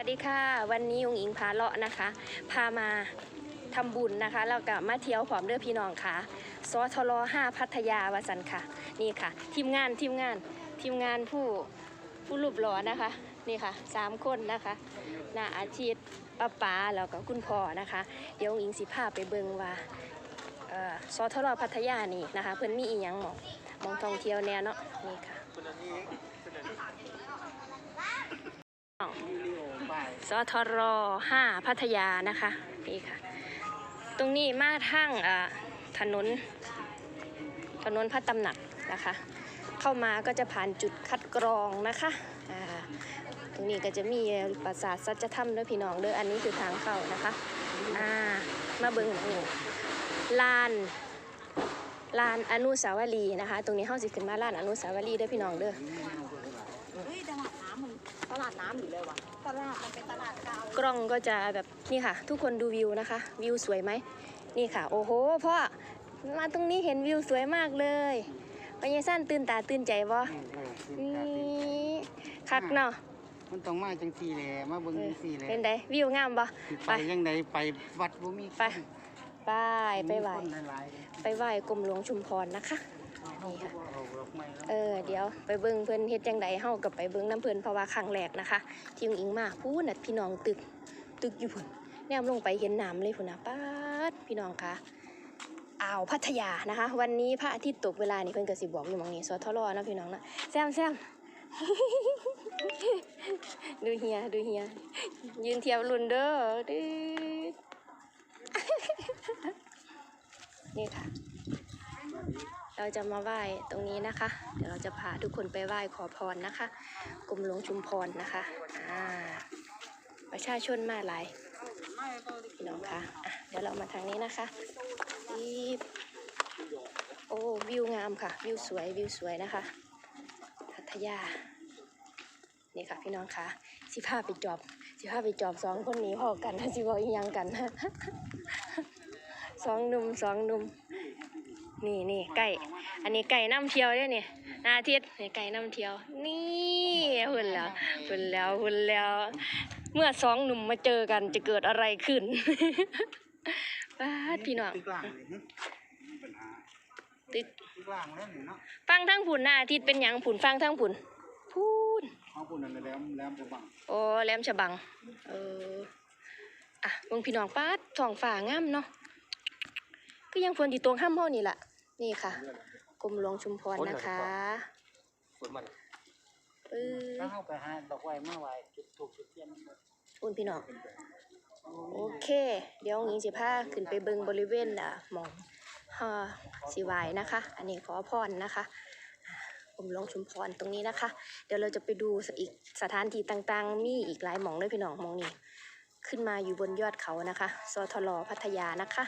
สวัสดีค่ะ วันนี้องอิงพาเลาะนะคะ พามาทำบุญนะคะแล้วก็มาเที่ยวพร้อมเด้อพี่น้องค่ะสทร5พัทยาวสันค่ะ นี่ค่ะ ทีมงานทีมงานทีมงานผู้ผู้รูปหล่อนะคะ นี่ค่ะสามคนนะคะนาอาชีพป้าป๋าแล้วก็คุณพ่อนะคะ เดี๋ยวองอิงสิพาไปเบิงว่าเอ่อสทรพัทยานี่นะคะ เพิ่อนมีอีหยังหมองมองท่องเที่ยวแน่เนาะนี่ค่ะ สทร5พัทยานะคะนี่ค่ะ ตรงนี้มาทางถนน ถนนพระตำหนักนะคะ เข้ามาก็จะผ่านจุดคัดกรองนะคะตรงนี้ก็จะมีปราสาทสัจธรรมด้วยพี่น้องเด้ออันนี้คือทางเข้านะคะามาเบิ่งหนี่ลานลานอนุสาวรีย์นะคะ ตรงนี้เฮาสิขึ้นมาลานอนุสาวรีย์ด้อพี่น้องเด้อ เฮ้ยตลาดน้ำมันตลาดน้ำหรืออะไรวะตลาดมันเป็นตลาดเก่ากล้องก็จะแบบนี่ค่ะ ทุกคนดูวิวนะคะ วิวสวยไหมนี่ค่ะ โอ้โหพ่อมาตรงนี้เห็นวิวสวยมากเลยปัญญาสั้นตื่นตาตื่นใจบ่นี่คักเนาะมันต้องมาจังสี่แหละมาเบิ่งจังสี่แหละเป็นไดวิวงามบ่ไปยังไดไปวัดบ่มีไปไปไปไหว้คนหลายไปไหว้กรมหลวงชุมพรนะคะ เออเดี๋ยวไปเบิ่งเพิ่อนเฮ็ดจังไดเฮากับไปเบิ่งน้ำเพิ่นเพราะว่าครั้งแรกนะคะ ที่อุ้งอิงมาพูดน่ะพี่น้องตึกตึกอยู่พุ่นแนมลงไปเห็นน้ำเลยพุ่นนะป๊าดพี่น้องคะอ่าวพัทยานะคะ วันนี้พระอาทิตย์ตกเวลานี่เพิ่นก็สิบอกอยู่หมองนี้สทรนะพี่น้องนะแซมแซมดูเฮียดูเฮียยืนเทียบรุ่นเด้อดื้อนี่ค่ะ เราจะมาไหว้ตรงนี้นะคะ เดี๋ยวเราจะพาทุกคนไปไหว้ขอพรนะคะกรมหลวงชุมพรนะคะอ่าประชาชนมาหลายพี่น้องคะะเดี๋ยวเรามาทางนี้นะคะอีโอ้วิวงามค่ะ วิวสวยวิวสวยนะคะพัทยานี่ค่ะพี่น้องคะสิพาไปจอบสิพาไปจอบสองคนนี้พอกันนะสิบอกยังกันสองหนุ่มสองหนุ่ม นี่นี่ไก่ อันนี้ไก่น้ำเที่ยวเนี่ยนี่นาอาทิตย์นี่ไก่น้ำเที่ยว นี่หุ่นแล้วหุ่นแล้วหุ่นแล้ว เมื่อสองหนุ่มมาเจอกันจะเกิดอะไรขึ้นป้าดพี่น้องตึกล่างเลยหึปัญหาตึกตึกล่างแล้วนี่เนาะฟังทั้งผุนนาอาทิตย์เป็นหยังผุนฟังทั้งผุนพูนของพุ่นนั่นแหล้วแหลมบ่บังโอ้แหลมฉบังเอออะเบิ่งพี่น้องป้าดท้องฟ้างามเนาะ ก็ยังฝนที่ตวงห้ามเฮานี่ล่ะนี่ค่ะกรมหลวงชุมพรนะคะฝนมันเออถ้าเฮาไปหาดอกไม้มาไหว้จุดธูปจุดเทียนมันก็อุ่นพี่น้องโอเค เดี๋ยวหญิงสิพาขึ้นไปเบิงบริเวณอะหมองฮาสิไหวายนะคะ อันนี้ขอพรนะคะอ่ากรมหลวงชุมพรตรงนี้นะคะ เดี๋ยวเราจะไปดูอีกสถานที่ต่างๆ มีอีกหลายหมองด้วยพี่น้องหมองนี้ขึ้นมาอยู่บนยอดเขานะคะ สทลพัทยานะคะ